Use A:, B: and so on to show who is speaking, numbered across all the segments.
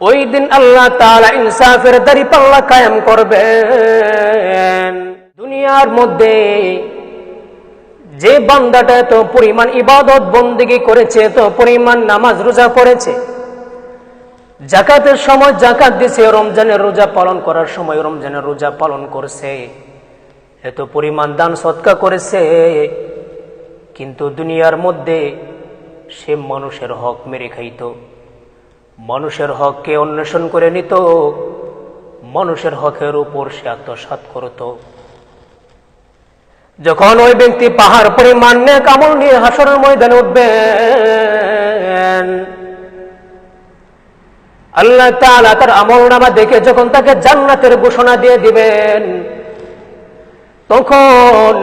A: ওই দিন আল্লাহ তাআলা ইনসাফের দাড়ি পাল্লা কায়েম করবেন। দুনিয়ার মধ্যে যে বান্দাটা এত পরিমাণ ইবাদত বন্দিগি করেছে, এত পরিমাণ নামাজ রোজা করেছে, জাকাতের সময় জাকাত দিছে, রমজানের রোজা পালন করার সময় রমজানের রোজা পালন করছে, এত পরিমাণ দান সৎকা করেছে, কিন্তু দুনিয়ার মধ্যে সে মানুষের হক মেরে খাইত। মানুষের হককে অন্বেষণ করে নিত, মানুষের হকের উপর সে আত্মসাত করত। যখন ওই ব্যক্তি পাহাড় পরিমাণ নিয়ে কামল নিয়ে হাসরের ময়দানে উঠবেন, আল্লাহ তাআলা তার আমল নামা দেখে যখন তাকে জান্নাতের ঘোষণা দিয়ে দিবেন, তখন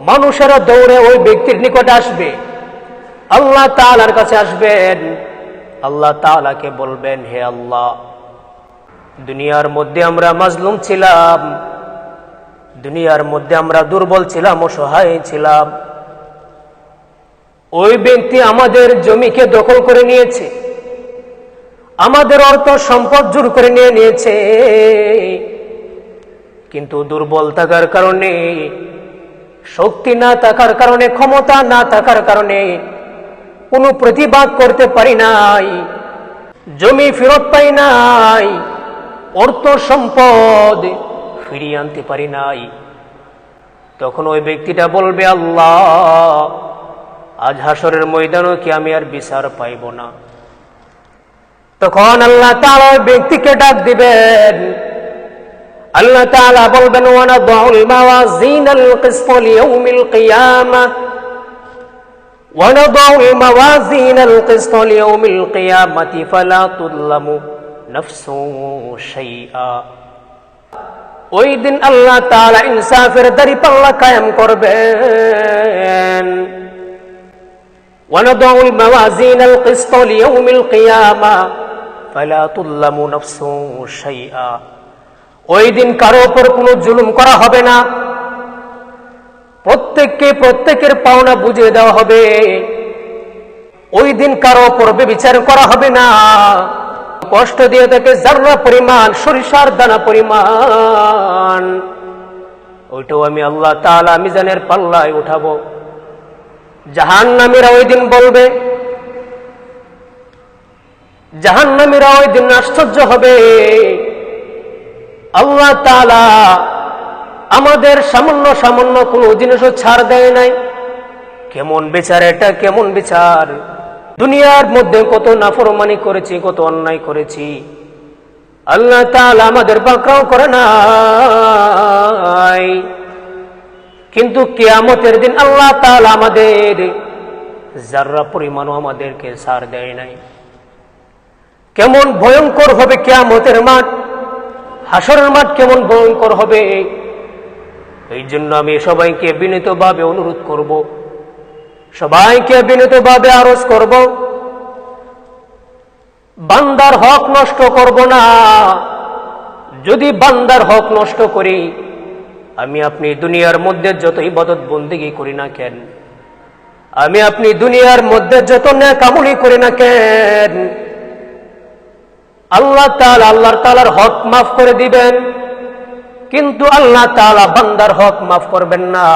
A: মানুষেরা দৌড়ে ওই ব্যক্তির নিকটে আসবে। আল্লাহ তাআলার কাছে আসবেন আল্লাহ তাআলাকে বলবেন, হে আল্লাহ, দুনিয়ার মধ্যে আমরা মাজলুম ছিলাম, দুনিয়ার মধ্যে আমরা দুর্বল ছিলাম, অসহায় ছিলাম। ওই ব্যক্তি আমাদের জমিকে দখল করে নিয়েছে, আমাদের অর্থ সম্পদ জোর করে নিয়ে নিয়েছে, কিন্তু দুর্বল থাকার কারণে, শক্তি না থাকার কারণে, ক্ষমতা না থাকার কারণে কোনো প্রতিবাদ করতে পারি নাই। জমি ফেরত পাই নাই, অর্থ সম্পদ ফিরিয়ে আনতে পারি নাই। তখন ওই ব্যক্তিটা বলবে, আল্লাহ, আজ হাসরের ময়দানও কি আমি আর বিচার পাইব না? তখন আল্লাহ তালা ওই ব্যক্তিকে ডাক দিবেন। আল্লাহ তাআলা বলবেন ওয়ানা দাউল মাওয়াজিনাল কিসফ লিয়াউমিল কিয়ামা। ونضع الموازين القسط ليوم القيامة فلا تظلم نفس شيئا ওই দিন আল্লাহ তাআলা ইনসাফের দাড়ি পাল্লা কায়েম করবেন ونضع الموازين القسط ليوم القيامة فلا تظلم نفس شيئا ওই দিন কারো উপর কোনো জুলুম করা হবে না প্রত্যেককে প্রত্যেকের পাওনা বুঝিয়ে দেওয়া হবে। ওই দিন কারও উপর বিচার করা হবে না। কষ্ট দিয়ে তাকে জাররা পরিমাণ, সরিষার দানা পরিমাণ। ওইটাও আমি আল্লাহ তাআলা মিজানের পাল্লায় উঠাবো। জাহান নামীরা ওই দিন বলবে জাহান নামীরা ওই দিন আশ্চর্য হবে। আল্লাহ তাআলা আমাদের সামান্য সামান্য কোনো জিনিসও ছাড় দেয় নাই। কেমন বিচার এটা, কেমন বিচার? দুনিয়ার মধ্যে কত নাফরমানি করেছি, কত অন্যায় করেছি। আল্লাহ তাআলা আমাদের পাকড়াও করে নাই। কিন্তু কেয়ামতের দিন আল্লাহ তাআলা আমাদের যার্রা পরিমাণও আমাদেরকে সার দেয় নাই। কেমন ভয়ঙ্কর হবে কেয়ামতের মাঠ, হাসরের মাঠ কেমন ভয়ঙ্কর হবে। এই জন্য আমি সবাইকে বিনীতভাবে অনুরোধ করব, সবাইকে বিনীতভাবে আরজ করব, বান্দার হক নষ্ট করব না। যদি বান্দার হক নষ্ট করি, আমি আপনি দুনিয়ার মধ্যে যত ইবাদত বন্দিগি করি না কেন? আমি আপনি দুনিয়ার মধ্যে যত কামুনি করি না কেন? আল্লাহ তাল আল্লাহর তালার হক মাফ করে দিবেন। কিন্তু আল্লাহ তাআলা বান্দার হক মাফ করবেন না।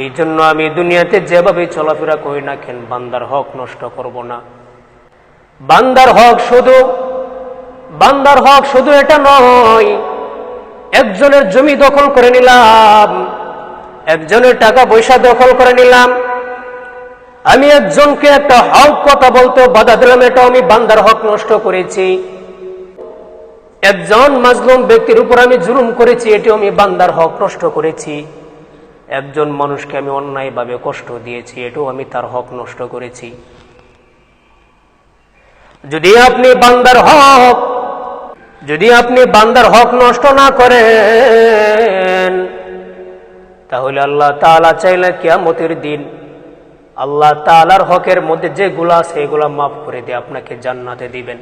A: এই জন্য আমি দুনিয়াতে যেভাবে চলাফেরা করি না কেন, বান্দার হক নষ্ট করব না। বান্দার হক শুধু, বান্দার হক শুধু এটা নয়, একজনের জমি দখল করে নিলাম, একজনের টাকা পয়সা দখল করে নিলাম। আমি একজনকে একটা হক কথা বলতে বাধা দিলাম এটা আমি বান্দার হক নষ্ট করেছি। একজন মাজলুম ব্যক্তির উপর আমি জুলুম করেছি এটিও আমি বান্দার হক নষ্ট করেছি। একজন মানুষকে আমি অন্যায়ভাবে কষ্ট দিয়েছি, এটাও আমি তার হক নষ্ট করেছি। যদি আপনি বান্দার হক, যদি আপনি বান্দার হক নষ্ট না করেন, তাহলে আল্লাহ তাআলা চাইলে কিয়ামতের দিন আল্লাহ তাআলার হকের মধ্যে যেগুলো আছে এগুলা মাফ করে দিয়ে আপনাকে জান্নাতে দিবেন।